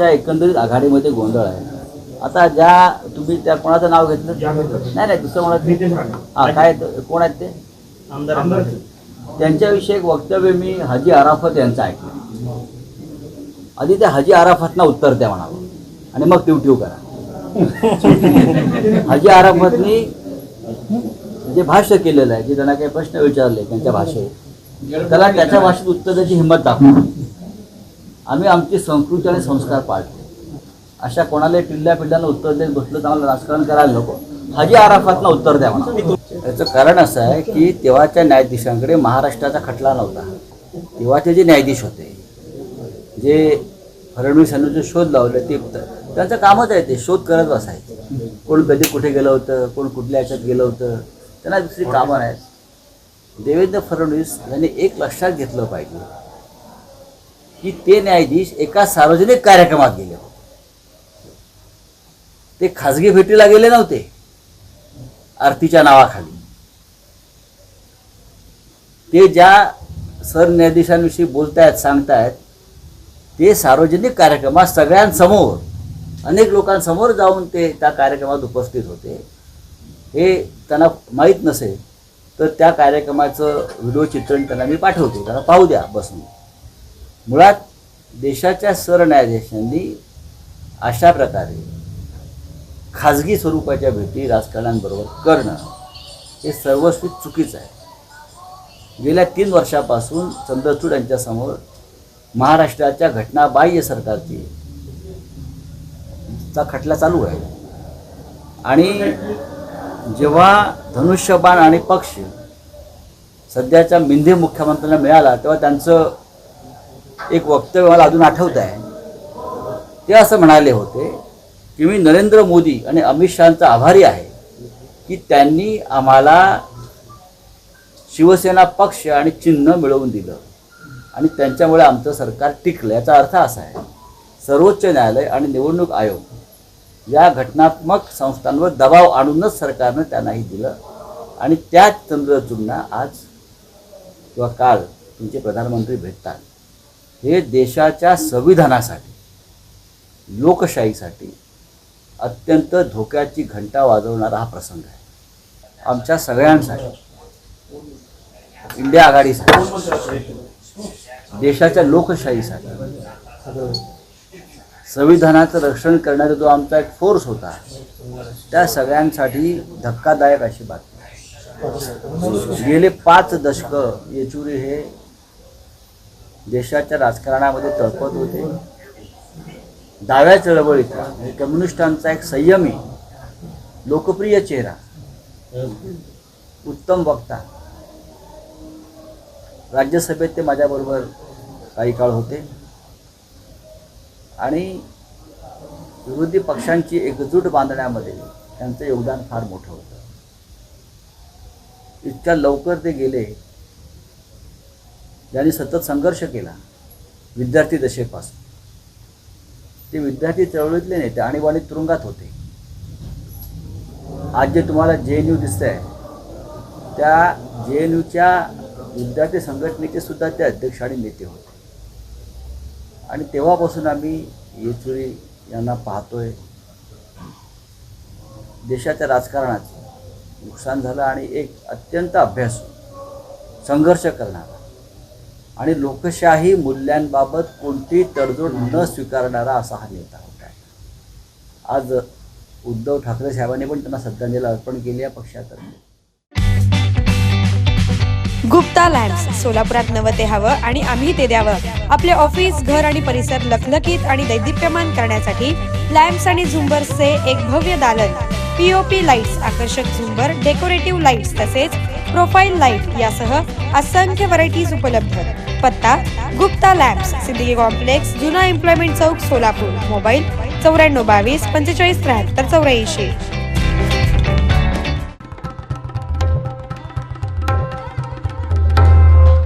आमच्या एकंदरीत आघाडीमध्ये गोंधळ आहे. आता ज्या तुम्ही त्या कोणाचं नाव घेतलं? नाही नाही दुसरं म्हणत हा काय कोण आहेत ते? त्यांच्याविषयी एक वक्तव्य मी हाजी अराफत यांचं ऐकलं. आधी त्या हाजी अराफतना उत्तर द्या म्हणावं. आणि मग ट्यूट्यू करा. हाजी अराफतनी जे भाष्य केलेलं आहे जे त्यांना काही प्रश्न विचारले त्यांच्या भाषेत त्याला त्याच्या भाषेत उत्तर द्यायची हिंमत दाखवा. आम्ही आमची संस्कृती आणि संस्कार पाळतो. अशा कोणाला पिल्ल्या पिल्ल्यानं उत्तर देत बसलं तर आम्हाला राजकारण करायला नको. हाजी आराफातनं उत्तर द्या म्हणा याचं कारण असं आहे की तेव्हाच्या न्यायाधीशांकडे महाराष्ट्राचा खटला नव्हता. तेव्हाचे जे न्यायाधीश होते जे फडणवीस यांनी जे शोध लावले ते त्यांचं कामच आहे ते शोध करत बसायचे. कोण कधी कुठे गेलं होतं कोण कुठल्या याच्यात गेलं होतं त्यांना दुसरी कामं नाहीत. देवेंद्र फडणवीस यांनी एक लक्षात घेतलं पाहिजे की ते न्यायाधीश एका सार्वजनिक कार्यक्रमात गेले होते. ते खाजगी भेटीला गेले नव्हते. आरतीच्या नावाखाली. ते ज्या सरन्यायाधीशांविषयी बोलतायत सांगतायत ते सार्वजनिक कार्यक्रमात सगळ्यांसमोर अनेक लोकांसमोर जाऊन ते त्या कार्यक्रमात उपस्थित होते. हे त्यांना माहीत नसेल तर त्या कार्यक्रमाचं व्हिडिओ चित्रण त्यांना मी पाठवतो. त्यांना पाहू द्या बसून. मुळात देशाच्या सरन्यायाधीशांनी अशा प्रकारे खाजगी स्वरूपाच्या भेटी राजकारण्यांबरोबर करणं हे सर्वस्वी चुकीचं आहे. गेल्या तीन वर्षापासून चंद्रचूड यांच्यासमोर महाराष्ट्राच्या घटनाबाह्य सरकारची चा खटला चालू आहे. आणि जेव्हा धनुष्यबाण आणि पक्ष सध्याच्या मिंधे मुख्यमंत्र्यांना मिळाला तेव्हा त्यांचं एक वक्तव्य मला अजून आठवत आहे. ते असं म्हणाले होते की मी नरेंद्र मोदी आणि अमित शहाचा आभारी आहे की त्यांनी आम्हाला शिवसेना पक्ष आणि चिन्ह मिळवून दिलं. आणि त्यांच्यामुळे आमचं सरकार टिकलं. याचा अर्थ असा आहे सर्वोच्च न्यायालय आणि निवडणूक आयोग या घटनात्मक संस्थांवर दबाव आणूनच सरकारनं त्यांनाही दिलं. आणि त्याच चंद्रचूडना आज किंवा काल तुमचे प्रधानमंत्री भेटतात. हे देशाच्या संविधानासाठी लोकशाहीसाठी अत्यंत धोक्याची घंटा वाजवणारा हा प्रसंग आहे आमच्या सगळ्यांसाठी इंडिया आघाडीसाठी देशाच्या लोकशाहीसाठी संविधानाचं रक्षण करणारा जो आमचा एक फोर्स होता त्या सगळ्यांसाठी धक्कादायक अशी बातमी आहे. गेले पाच दशकं येचुरी हे देशाच्या राजकारणामध्ये तळपत होते. डाव्या चळवळीतला म्हणजे कम्युनिस्टांचा एक संयमी लोकप्रिय चेहरा उत्तम वक्ता. राज्यसभेत ते माझ्याबरोबर काही काळ होते. आणि विरोधी पक्षांची एकजूट बांधण्यामध्ये त्यांचं योगदान फार मोठं होतं. इतक्या लवकर ते गेले ज्यांनी सतत संघर्ष केला विद्यार्थी दशेपासून. ते विद्यार्थी चळवळीतले नेते आणीबाणी तुरुंगात होते. आज जे तुम्हाला जे एन यू दिसतं आहे त्या जे एन यूच्या विद्यार्थी संघटनेचे सुद्धा ते अध्यक्ष आणि नेते होते. आणि तेव्हापासून आम्ही येचुरी यांना पाहतोय. देशाच्या राजकारणाचं नुकसान झालं आणि एक अत्यंत अभ्यास संघर्ष करणारा आणि लोकशाही मूल्यांबाबत कोणतीही तडजोड न स्वीकारणारा असा हा नेता होता. आज उद्धव ठाकरे साहेबांनी पण त्यांना श्रद्धांजली अर्पण केली या पक्षातर्फे. गुप्ता लँड्स सोलापुरात नवं ते हवं आणि आम्ही ते द्यावं. आपले ऑफिस घर आणि परिसर लखलखीत आणि दैदिप्यमान करण्यासाठी लॅम्प्स आणि झुंबर्सचे एक भव्य दालन. पीओपी लाईट्स आकर्षक झुंबर डेकोरेटिव्ह लाईट्स तसेच प्रोफाईल लाइट यासह असंख्य व्हरायटीज उपलब्ध. पत्ता गुप्ता लॅब्स सिद्दीकी कॉम्प्लेक्स जुना एम्प्लॉयमेंट चौक सोलापूर मोबाईल चौऱ्याण्णव बावीस पंचेचाळीस त्र्याहत्तर चौऱ्याऐंशी.